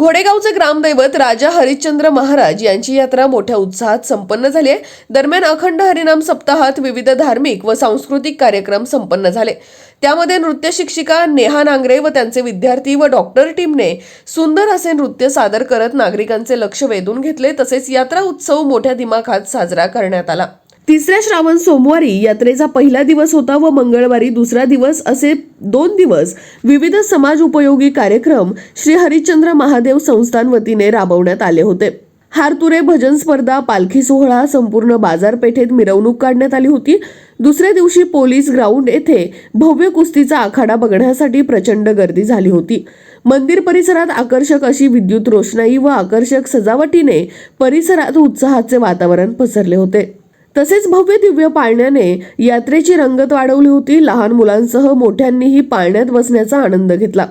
घोडेगावचे ग्रामदैवत राजा हरिश्चंद्र महाराज यांची यात्रा मोठ्या उत्साहात संपन्न झाली आहे. दरम्यान अखंड हरिनाम सप्ताहात विविध धार्मिक व सांस्कृतिक कार्यक्रम संपन्न झाले. त्यामध्ये नृत्य शिक्षिका नेहा नांगरे व त्यांचे विद्यार्थी व डॉक्टर टीमने सुंदर असे नृत्य सादर करत नागरिकांचे लक्ष वेधून घेतले. तसेच यात्रा उत्सव मोठ्या दिमाखात साजरा करण्यात आला. तिसऱ्या श्रावण सोमवारी यात्रेचा पहिला दिवस होता व मंगळवारी दुसरा दिवस असे दोन दिवस विविध समाज उपयोगी कार्यक्रम श्री हरिश्चंद्र महादेव संस्थान वतीने राबवण्यात आले होते. हारतुरे भजन स्पर्धा पालखी सोहळा संपूर्ण बाजारपेठेत मिरवणूक काढण्यात आली होती. दुसऱ्या दिवशी पोलीस ग्राउंड येथे भव्य कुस्तीचा आखाडा बघण्यासाठी प्रचंड गर्दी झाली होती. मंदिर परिसरात आकर्षक अशी विद्युत रोषणाई व आकर्षक सजावटीने परिसरात उत्साहाचे वातावरण पसरले होते. तसेच भव्य दिव्य पाळण्याने यात्रेची रंगत वाढवली होती. लहान मुलांसह मोठ्यांनीही पाळण्यात बसण्याचा आनंद घेतला.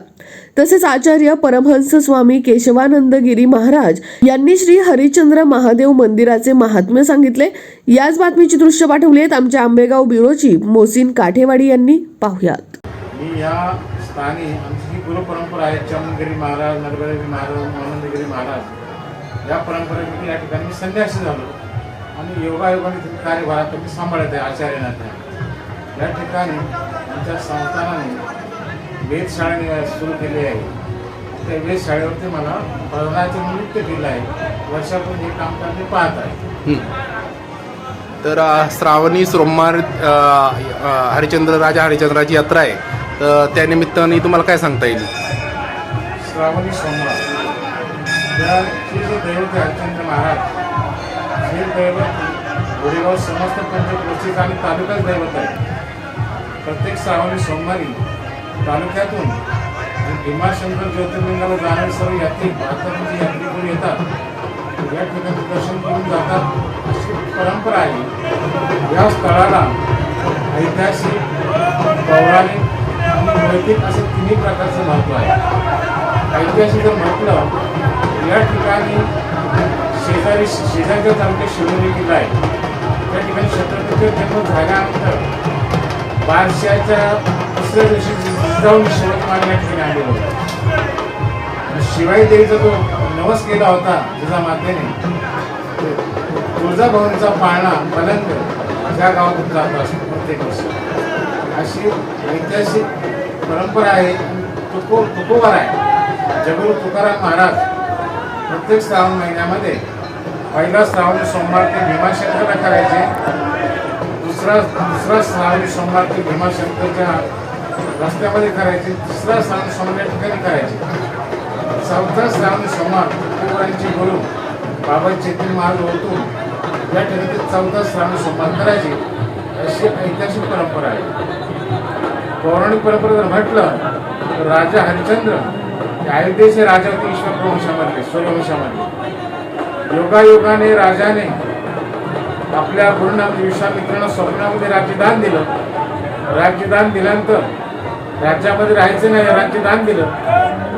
तसेच आचार्य परमहंस स्वामी केशवानंद गिरी महाराज यांनी श्री हरिश्चंद्र महादेव मंदिराचे महात्म्य सांगितले. याच बातमीची दृश्य पाठवली आहेत आमच्या आंबेगाव ब्युरोची मोसिन काठेवाडी यांनी. पाहुयात. मी या स्थानी आमची गुरुपरंपरा आहे चमनगिरी महाराज महाराज आनंदगिरी महाराज या या ठिकाणी संन्यासी झालो. आणि योगायोगाने तिथे कार्यभारात मी सांभाळत आहे आचार्यनाथ या ठिकाणी आमच्या संस्थानाने वेधशाळा सुरू केली आहे. त्या वेधशाळेवरती मला पदनाचे नियुक्त केलं आहे. वर्षापूर्वी हे काम मी पाहत आहे. तर श्रावणी सोमवार हरिश्चंद्र राजा हरिश्चंद्राची यात्रा आहे. तर त्यानिमित्ताने तुम्हाला काय सांगता येईल? श्रावणी सोमवार. महाराज हे दैवत गोरेगाव समस्त पंचक्रोशीत आणि तालुकाच दैवत आहे. प्रत्येक श्रावणी सोमवारी तालुक्यातून भीमाशंकर ज्योतिर्लिंगाला जाणारे सर्व यात्री भारतामध्ये जे येतात. या ठिकाणी दर्शन करून जातात. अशी परंपरा आहे. या स्थळाला ऐतिहासिक पौराणिक आणि नैतिक असं तिन्ही प्रकारचं महत्त्व आहे. ऐतिहासिक जर म्हटलं या ठिकाणी शेजारी शेजारच्या तालुक्यात शिवनेरी किल्ला आहे. त्या ठिकाणी छत्रपती जन्म झाल्यानंतर बारशाच्या दुसऱ्या दिवशी जाऊन शिवाजी महाराज या ठिकाणी आले होते. शिवाई देवीचा जो नवस केला होता जिजामातेने मातेने. तुळजाभवानीचा पाळणा पलंग ज्या गावातून जात असतो प्रत्येक वर्षी. अशी ऐतिहासिक परंपरा आहे. तुको तुकोबार आहे. जगुरु तुकाराम महाराज प्रत्येक श्रावण महिन्यामध्ये पहिला श्रावणी सोमवार ते भीमाशंकरला करायचे. दुसरा दुसरा श्रावणी सोमवार ते भीमाशंकरच्या रस्त्यामध्ये करायचे. तिसरा श्रावणी सोमवार या ठिकाणी करायचे. चौथा श्रावणी सोमवार तुकोबारांची गुरु बाबा चेतन महाल ओतून या ठिकाणी चौथा श्रावणी सोमवार करायचे. अशी ऐतिहासिक परंपरा आहे. पौराणिक परंपरा जर म्हटलं तर राजा हरिश्चंद्र अयोध्येचे राजा होते ईश्वर वंशामधले सूर्यवंशामधले योगायोगाने राजाने आपल्या गुरुंना विश्वामित्रांना स्वप्नामध्ये राज्यदान दिलं. राज्यदान दिल्यानंतर राज्यामध्ये राहायचं नाही राज्यदान दिलं.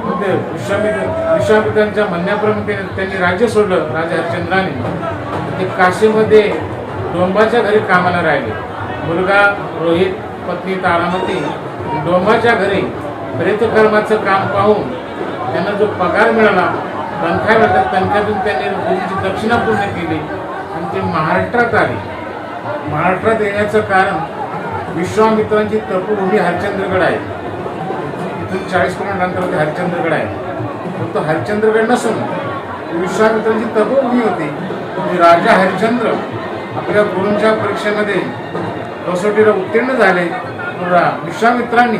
म्हणजे विश्वामित्र विश्वामित्रांच्या म्हणण्याप्रमाणे त्यांनी राज्य सोडलं राजा हरिश्चंद्राने ते काशीमध्ये डोंबाच्या घरी कामाला राहिले. मुलगा रोहित पत्नी तारामती डोंबाच्या घरी प्रेतकर्माचं काम पाहून त्यांना जो पगार मिळाला तनखा मिळतात तनख्यातून त्यांनी गुरुची दक्षिणा पूर्ण केली. आणि ते महाराष्ट्रात आले. महाराष्ट्रात येण्याचं कारण विश्वामित्रांची तपोभूमी हरिश्चंद्रगड आहे. इथून चाळीस किलोमीटर अंतरावरती हरिश्चंद्रगड आहे. फक्त हरिश्चंद्रगड नसून विश्वामित्रांची तपोभूमी होती. म्हणजे राजा हरिश्चंद्र आपल्या गुरूंच्या परीक्षेमध्ये कसोटीला उत्तीर्ण झाले. रा- विश्वामित्रांनी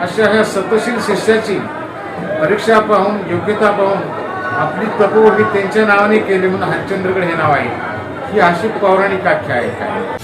अशा ह्या सतशील शिष्याची परीक्षा पाहून योग्यता पाहून आपली तपोभूमी त्यांच्या नावाने केली म्हणून हरिश्चंद्रगड हे नाव आहे. ही अशी पौराणिक आख्या आहे.